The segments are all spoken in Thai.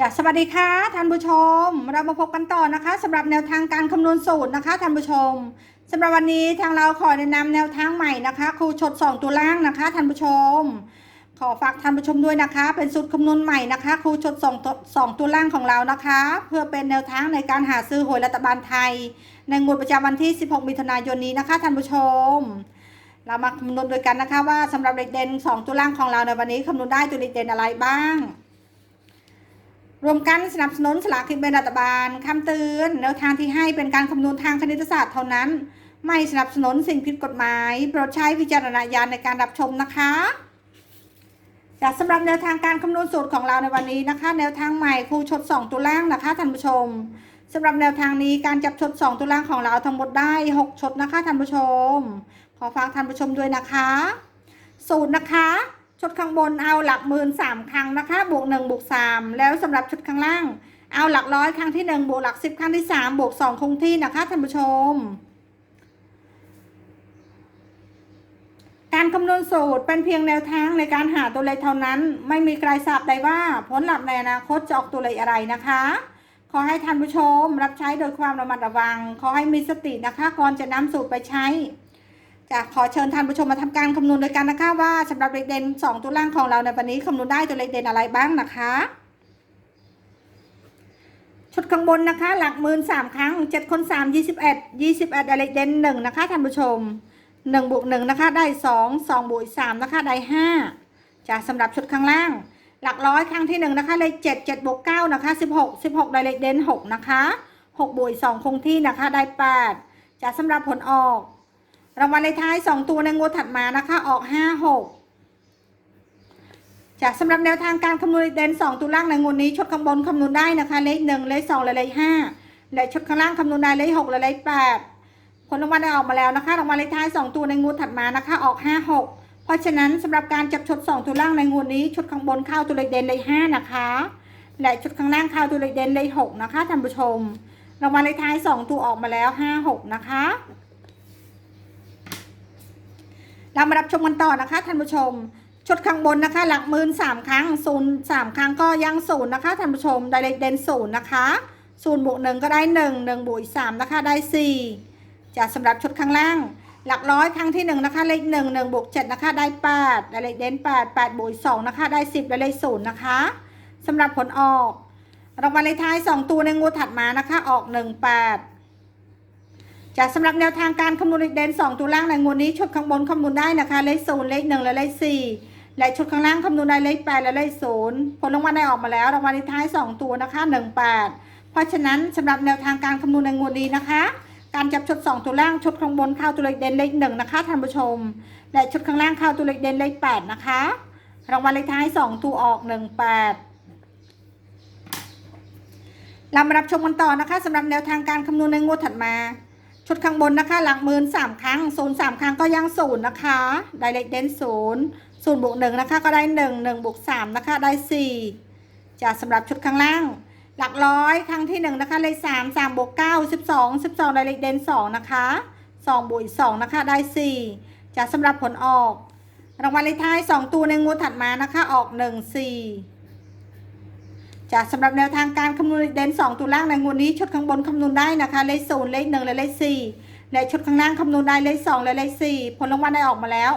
จะสวัสดีค่ะท่านผู้ชม เรามาพบกันต่อนะคะสำหรับแนวทางการคำนวณสูตรนะคะท่านผู้ชมสำหรับวันนี้ทางเราขอแนะนำแนวทางใหม่นะคะครูชด 2 ตัวล่างนะคะท่านผู้ชม ขอฝากท่านผู้ชมด้วยนะคะ เป็นสูตรคำนวณใหม่นะคะครูชด2ตัวสองตัวล่างของเรานะคะ เพื่อเป็นแนวทางในการหาซื้อหวยรัฐบาลไทย ในงวดประจำวันที่ 16 มิถุนายนนี้นะคะท่านผู้ชมเรามาคำนวณด้วยกันนะคะว่าสำหรับเด็กเด่น2ตัวล่างของเราในวันนี้คำนวณได้ตัวเด็กเด่นอะไรบ้าง รวมกันสนับสนุนสลากกินแบ่งรัฐบาลคำเตือนแนวทางที่ให้เป็นการคำนวณทางคณิตศาสตร์เท่านั้น ไม่สนับสนุนสิ่งผิดกฎหมาย โปรดใช้วิจารณญาณในการรับชมนะคะจากสำหรับแนวทางการคำนวณสูตรของเราในวันนี้นะคะ แนวทางใหม่ครูชด 2 ตัวล่างนะคะท่านผู้ชมสำหรับแนวทางนี้การจับชด 2 ตัวล่างของเราทั้งหมดได้ 6 ชดนะคะท่านผู้ชม ขอฝากท่านผู้ชมด้วยนะคะ สูตรนะคะ ชุดข้างบนเอาหลักหมื่นสามครั้งนะคะ บวกหนึ่งบวกสามแล้วสำหรับชุดข้างล่าง เอาหลักร้อยครั้งที่หนึ่งบวกหลักสิบครั้งที่สามบวกสองคงที่นะคะท่านผู้ชม การคำนวณสูตรเป็นเพียงแนวทางในการหาตัวเลขเท่านั้น ไม่มีใครทราบได้ว่าผลลัพธ์ในอนาคตจะออกตัวเลขอะไรนะคะ ขอให้ท่านผู้ชมรับใช้โดยความระมัดระวัง ขอให้มีสตินะคะก่อนจะนำสูตรไปใช้ จะขอเชิญท่านผู้ชมมาทำการคำนวณด้วยกันนะคะว่าสำหรับเลขเด่นสองตัวล่างของเราในวันนี้คำนวณได้ตัวเลขเด่นอะไรบ้างนะคะชุดข้างบนนะคะ หลักหมื่นสามครั้งเจ็ดคนสามยี่สิบเอ็ดยี่สิบเอ็ดเลขเด่นหนึ่งนะคะท่านผู้ชมหนึ่งบวกหนึ่งนะคะได้สองสองบวกสามนะคะได้ห้าจะสำหรับชุดข้างล่าง หลักร้อยครั้งที่หนึ่งนะคะเลขเจ็ดเจ็ดบวกเก้านะคะสิบหกสิบหกได้เลขเด่นหกนะคะหกบวกสองคงที่นะคะได้แปดจะสำหรับผลออก รางวัลเลขท้าย 2 ตัวในงวดถัดมานะคะ ออก 5 6 จากสำหรับแนวทางการคำนวณเด่น2 ตัวล่างในงวดนี้ชุดข้างบนคำนวณได้นะคะ เลข1เลข2และเลข5และชุดข้างล่างคำนวณได้เลข6และเลข8ผลรางวัลได้ออกมาแล้วนะคะรางวัลเลขท้าย 2 ตัวในงวดถัดมานะคะ ออก 5 6 เพราะฉะนั้นสำหรับการจับชุด 2 ตัวล่างในงวดนี้ชุดข้างบนเข้าตัวเลขเด่นเลข5นะคะและชุดข้างล่างเข้าตัวเลขเด่นเลข6นะคะท่านผู้ชมรางวัลเลขท้าย 2 ตัวออกมาแล้ว 5 6 นะคะ เรามารับชมกันต่อนะคะท่านผู้ชม ชุดข้างบนนะคะ หลักหมื่นสามครั้งศูนย์สามครั้งก็ยังศูนย์นะคะท่านผู้ชมไดเรกเด่นศูนย์นะคะศูนย์บวกหนึ่งก็ได้หนึ่งหนึ่งบวกอีกสามนะคะได้สี่จะสำหรับชุดข้างล่าง หลักร้อยครั้งที่หนึ่งนะคะเลขหนึ่งหนึ่งบวกเจ็ดนะคะได้แปดไดเรกเด่นแปดแปดบวกสองนะคะได้สิบและเลขศูนย์นะคะสำหรับผลออกรางวัลเลขท้ายสองตัวในงวดถัดมานะคะออกหนึ่งแปด จากสำหรับแนวทางการคำนวณเลขเด่น2ตัวล่างในงวดนี้ชุดข้างบนคำนวณได้นะคะ เลขศูนย์เลขหนึ่งและเลขสี่และชุดข้างล่างคำนวณได้เลขแปดและเลขศูนย์ผลรางวัลได้ออกมาแล้วรางวัลท้าย 2 ตัวนะคะ1 8เพราะฉะนั้นสำหรับแนวทางการคำนวณในงวดนี้นะคะ การจับชุด 2 ตัวล่างชุดข้างบนเข้าตัวเลขเด่นเลขหนึ่งนะคะท่านผู้ชม และชุดข้างล่างเข้าตัวเลขเด่นเลขแปดนะคะรางวัลเลขท้าย 2 ตัวออก 1 8เรามารับชมกันต่อนะคะสำหรับแนวทางการคำนวณในงวดถัดมา ชุดข้างบนนะคะ หลักหมื่นสามครั้งศูนย์สามครั้งก็ยังศูนย์นะคะได้เลขเด่นศูนย์ศูนย์บวกหนึ่งนะคะก็ได้หนึ่งหนึ่งบวกสามนะคะได้สี่จะสำหรับชุดข้างล่าง หลักร้อยครั้งที่หนึ่งนะคะเลขสามสามบวกเก้าสิบสองสิบสองได้เลขเด่นสองนะคะสองบวกอีกสองนะคะได้สี่จะสำหรับผลออก รางวัลเลขท้ายสองตัวในงวดถัดมานะคะออกหนึ่งสี่ จากสำหรับแนวทางการคำนวณเด่น2ตัวล่างในงวดนี้ชุดข้างบนคำนวณได้นะคะ เลขศูนย์เลขหนึ่งและเลขสี่และชุดข้างล่างคำนวณได้เลขสองและเลขสี่ผลรางวัลได้ออกมาแล้ว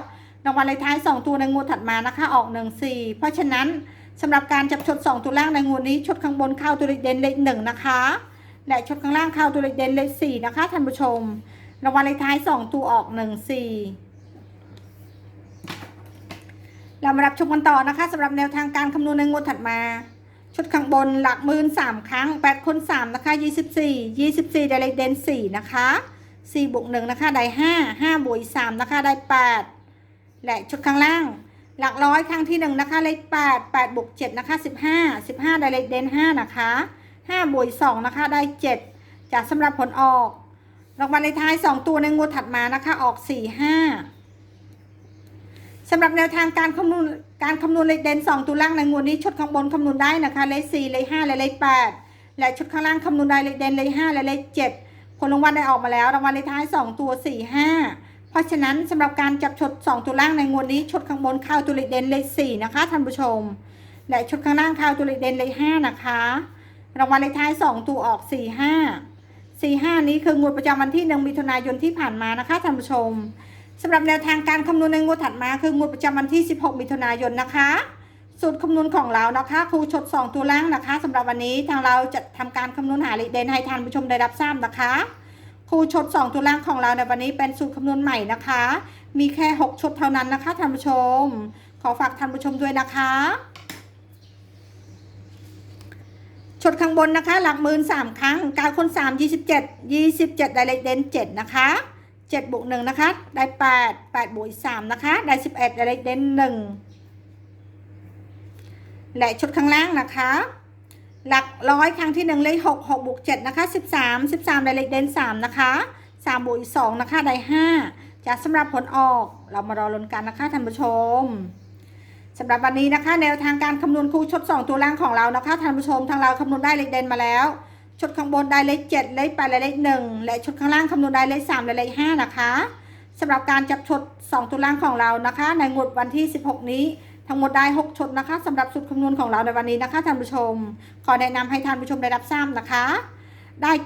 รางวัลเลขท้าย2ตัวในงวดถัดมานะคะออก1 4เพราะฉะนั้นสำหรับการจับชุด2ตัวล่างในงวดนี้ชุดข้างบนเข้าตัวเลขเด่นเลขหนึ่งนะคะ และชุดข้างล่างเข้าตัวเลขเด่นเลขสี่นะคะท่านผู้ชมรางวัลเลขท้าย2ตัวออก1 4เรามารับชมกันต่อนะคะสำหรับแนวทางการคำนวณในงวดถัดมา ชุดข้างบนหลักหมื่นสามครั้งแปดคนสามนะคะยี่สิบสี่ยี่สิบสี่ได้เลขเด่นสี่นะคะสี่บวกหนึ่งนะคะได้ห้าห้าบวกสามนะคะได้แปดและชุดข้างล่าง หลักร้อยครั้งที่หนึ่งนะคะเลขแปดแปดบวกเจ็ดนะคะสิบห้าสิบห้าได้เลขเด่นห้านะคะห้าบวกสองนะคะได้เจ็ดจากสำหรับผลออกรางวัลเลขท้ายสองตัวในงวดถัดมานะคะออกสี่ห้าสำหรับแนวทางการคำนวณ การคำนวณเลขเด่น2ตัวล่างในงวดนี้ชุดข้างบนคำนวณได้นะคะเลข4เลข5และเลข8และชุดข้างล่างคำนวณได้เลขเด่นเลข5และเลข7ผลรางวัลได้ออกมาแล้วรางวัลเลขท้าย 2 ตัว 4 5 เพราะฉะนั้นสำหรับการจับชุด2ตัวล่างในงวดนี้ชุดข้างบนเข้าตัวเลขเด่นเลข4นะคะท่านผู้ชม และชุดข้างล่างข่าวตัวเลขเด่นเลขห้านะคะรางวัลเลขท้ายสองตัวออกสี่ห้าสี่ห้านี้คืองวดประจำวันที่หนึ่งมิถุนายนที่ผ่านมานะคะท่านผู้ชม สำหรับแนวทางการคำนวณในงวดถัดมาคืองวดประจำวันที่ 16 มิถุนายนนะคะสูตรคำนวณของเรานะคะครูชด 2 ตัวล่างนะคะสำหรับวันนี้ทางเราจะทำการคำนวณหาเลขเด่นให้ท่านผู้ชมได้รับทราบนะคะครูชด 2 ตัวล่างของเราในวันนี้เป็นสูตรคำนวณใหม่นะคะ มีแค่ 6 ชุดเท่านั้นนะคะท่านผู้ชม ขอฝากท่านผู้ชมด้วยนะคะชดข้างบนนะคะ หลักหมื่นสามครั้งการคนสามยี่สิบเจ็ดยี่สิบเจ็ดไดเลขเด่นเจ็ดนะคะ เจ็ดบวกหนึ่งนะคะ ได้แปดแปดบวกสามนะคะ ได้สิบเอ็ดได้เลขเด่นหนึ่งและชุดข้างล่างนะคะ หลักร้อยครั้งที่หนึ่งเลขหกหกบวกเจ็ดนะคะสิบสามสิบสามได้เลขเด่นสามนะคะสามบวกสองนะคะ ได้ห้าจะสำหรับผลออก เรามารอลุ้นกันนะคะท่านผู้ชมสำหรับวันนี้นะคะ แนวทางการคำนวณคู่ชด 2 ตัวล่างของเรานะคะท่านผู้ชมทางเราคำนวณได้เลขเด่นมาแล้ว ชุดข้างบนได้เลข7เลข8และเลข1และชุดข้างล่างคำนวณได้เลข3และเลข5นะคะสำหรับการจับชด2ตัวล่างของเรานะคะ ในงวดวันที่ 16 นี้ ทั้งหมดได้ 6ชุดนะคะสำหรับชุดคำนวณของเราในวันนี้นะคะท่านผู้ชม ขอแนะนำให้ท่านผู้ชมได้รับทราบนะคะ ได้ 73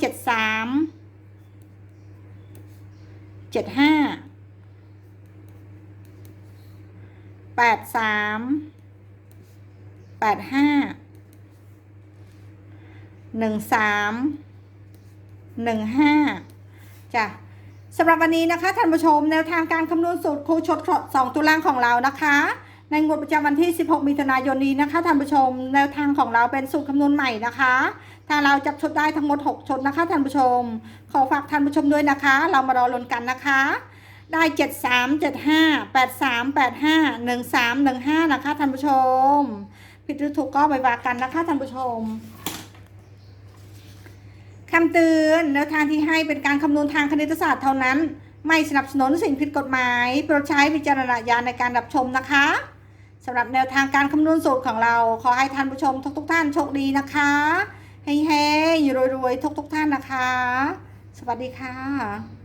75แปดสามแปด หนึ่งสามหนึ่งห้าจ้ะสำหรับวันนี้นะคะท่านผู้ชมแนวทางการคำนวณสูตรครูชดสองตัวล่างของเรานะคะ ในงวดประจำวันที่ 16 มิถุนายนนี้นะคะท่านผู้ชมแนวทางของเราเป็นสูตรคำนวณใหม่นะคะทางเราจับชดได้ทั้งหมด 6ชดนะคะท่านผู้ชม ขอฝากท่านผู้ชมด้วยนะคะ เรามารอลุ้นกันนะคะได้เจ็ดสามเจ็ดห้าแปดสามแปดห้าหนึ่งสามหนึ่งห้านะคะท่านผู้ชม ผิดหรือถูกก็ไปว่ากันนะคะท่านผู้ชม คำเตือนแนวทางที่ให้เป็นการคำนวณทางคณิตศาสตร์เท่านั้น ไม่สนับสนุนสิ่งผิดกฎหมาย โปรดใช้วิจารณญาณในการรับชมนะคะสำหรับแนวทางการคำนวณสูตรของเรา ขอให้ท่านผู้ชมทุกๆท่านโชคดีนะคะให้ๆรวยๆทุกๆท่านนะคะ สวัสดีค่ะ